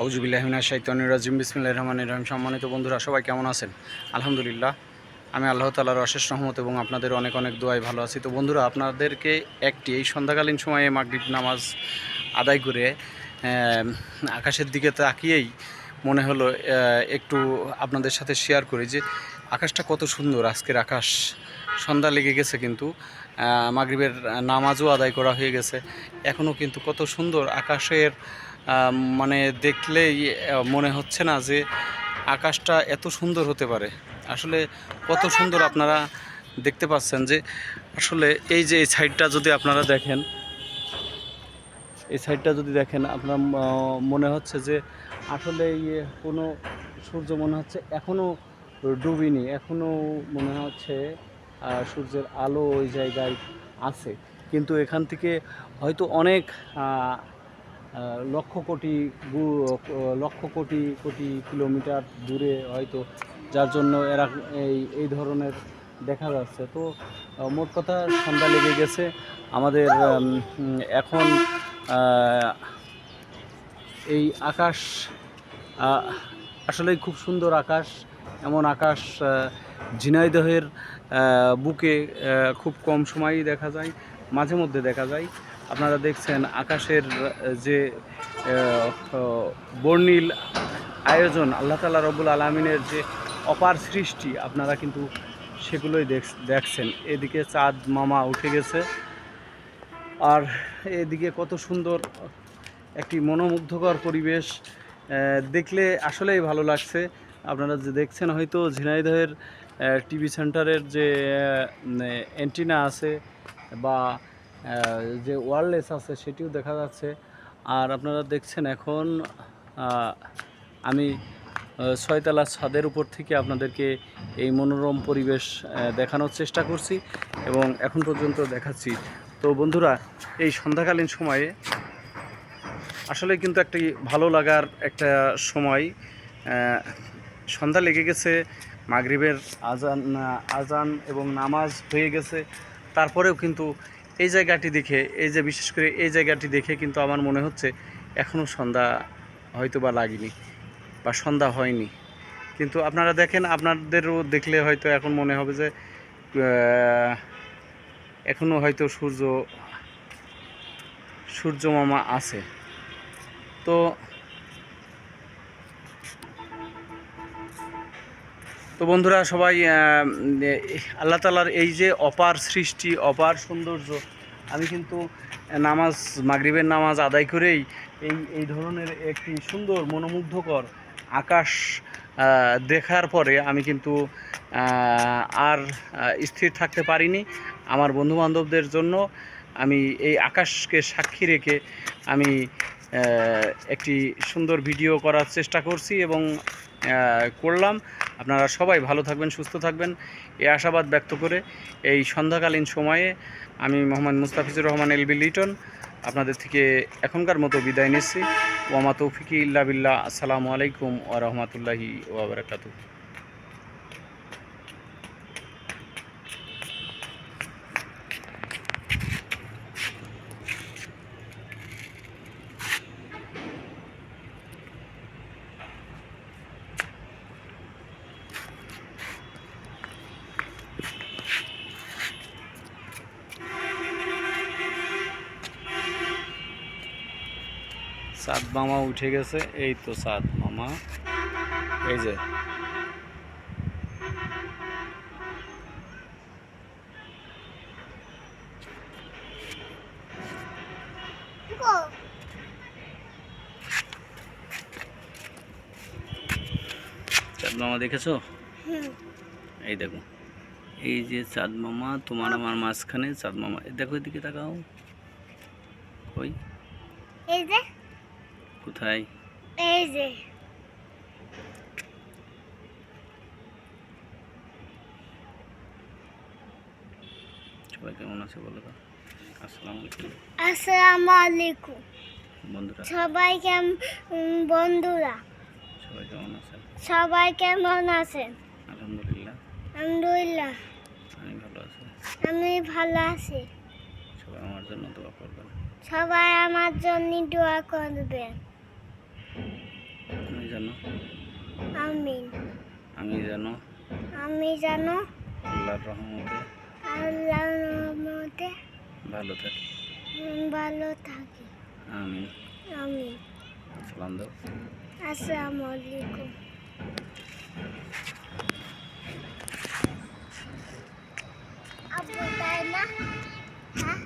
আউজুবিল্লাহমিনা শাইতানুর রাজিম। বিসমিল্লাহ রহমান রহিম। সম্মানিত বন্ধুরা, সবাই কেমন আছেন? আলহামদুলিল্লাহ, আমি আল্লাহ তালার অশেষ রহমত এবং আপনাদের অনেক অনেক দোয়াই ভালো আছি। তো বন্ধুরা, আপনাদেরকে একটি এই সন্ধ্যাকালীন সময়ে মাগরিব নামাজ আদায় করে আকাশের দিকে তাকিয়েই মনে হলো একটু আপনাদের সাথে শেয়ার করি যে, আকাশটা কত সুন্দর আজকের আকাশ। সন্ধ্যা লেগে গেছে কিন্তু মাগরিবের নামাজও আদায় করা হয়ে গেছে। এখনও কিন্তু কত সুন্দর আকাশের মানে দেখলেই মনে হচ্ছে না যে আকাশটা এত সুন্দর হতে পারে। আসলে কত সুন্দর আপনারা দেখতে পাচ্ছেন যে, আসলে এই যে এই সাইডটা যদি আপনারা দেখেন, এই সাইডটা যদি দেখেন, আপনার মনে হচ্ছে যে আসলে কোনো সূর্য মনে হচ্ছে এখনও ডুবিনি এখনও মনে হচ্ছে সূর্যের আলো ওই জায়গায় আছে। কিন্তু এখান থেকে হয়তো অনেক লক্ষ কোটি লক্ষ কোটি কোটি কিলোমিটার দূরে হয়তো, যার জন্য এরা এই এই ধরনের দেখা যাচ্ছে। তো মোট কথা সন্ধ্যা লেগে গেছে। আমাদের এখন এই আকাশ আসলেই খুব সুন্দর আকাশ, এমন আকাশ ঝিনাইদহের বুকে খুব কম সময়ই দেখা যায়, মাঝে মধ্যে দেখা যায়। আপনারা দেখছেন আকাশের যে বর্ণিল আয়োজন আল্লাহ তালা রবুল আলমিনের যে অপার সৃষ্টি, আপনারা কিন্তু সেগুলোই দেখ- দেখছেন। এদিকে চাঁদ মামা উঠে গেছে। আর এদিকে কত সুন্দর একটি মনোমুগ্ধকর পরিবেশ দেখলে আসলেই ভালো লাগছে। আপনারা যে দেখছেন হয়তো ঝিনাইদহের টিভি সেন্টারের যে অ্যান্টিনা আছে বা যে ওয়ারলেস আছে, সেটিও দেখা যাচ্ছে। আর আপনারা দেখছেন এখন আমি ছয়তলা ছাদের উপর থেকে আপনাদেরকে এই মনোরম পরিবেশ দেখানোর চেষ্টা করছি এবং এখন পর্যন্ত দেখাচ্ছি। তো বন্ধুরা, এই সন্ধ্যাকালীন সময়ে আসলে কিন্তু একটি ভালো লাগার একটা সময় সন্ধ্যা লেগে গেছে, মাগরিবের আজান আজান এবং নামাজ হয়ে গেছে। তারপরেও কিন্তু এই জায়গাটি দেখে, এই যে বিশেষ করে এই জায়গাটি দেখে কিন্তু আমার মনে হচ্ছে এখনও সন্ধ্যা হয়তো বা লাগেনি বা সন্ধ্যা হয়নি। কিন্তু আপনারা দেখেন, আপনাদেরও দেখলে হয়তো এখন মনে হবে যে এখনও হয়তো সূর্য সূর্য মামা আছে। তো তো বন্ধুরা সবাই আল্লাহ তালার এই যে অপার সৃষ্টি, অপার সৌন্দর্য, আমি কিন্তু নামাজ, মাগরিবের নামাজ আদায় করেই এই এই ধরনের একটি সুন্দর, মনোমুগ্ধকর আকাশ দেখার পরে আমি কিন্তু আর স্থির থাকতে পারিনি। আমার বন্ধুবান্ধবদের জন্য আমি এই আকাশকে সাক্ষী রেখে আমি একটি সুন্দর ভিডিও করার চেষ্টা করছি এবং করলাম। আপনারা সবাই ভালো থাকবেন, সুস্থ থাকবেন। এই আশাবাদ ব্যক্ত করে এই সন্ধ্যাকালীন সময়ে আমি মোহাম্মদ মুস্তাফিজুর রহমান, এলবি লিটন, আপনাদের থেকে এখনকার মতো বিদায় নিচ্ছি। ওয়ামা তৌফিকি ইল্লা বিল্লাহ। আসসালামু আলাইকুম ওয়া রাহমাতুল্লাহি ওয়া বারাকাতুহু। সাদ মামা উঠে গেছে এই তো সাদ মামা। এই যে। চাঁদ মামা দেখেছ? এই দেখো। এই যে চাঁদ মামা তোমার আমার মাঝখানে চাঁদ মামা। দেখো এদিকে তাকাও। কই? এই যে। কোথায়? এই যে। সবাই কেমন আছে বলো তো? আসসালামু আলাইকুম। আসসালামু আলাইকুম বন্ধুরা। সবাই কেমন বন্ধুরা। সবাই কেমন আছেন? সবাই কেমন আছেন? আলহামদুলিল্লাহ। আলহামদুলিল্লাহ। আমি ভালো আছি। আমি ভালো আছি। সবাই আমার জন্য দোয়া করবেন। সবাই আমার জন্য দোয়া করবেন। তুমি জানো? আমি। আমি জানো? আমি জানো। আল্লাহর রহমতে। আল্লাহর রহমতে। ভালো থাকি। ভালো থাকি। আমি আমি। সালাম দাও। আসসালামু আলাইকুম। আব্বু তাই না? হ্যাঁ?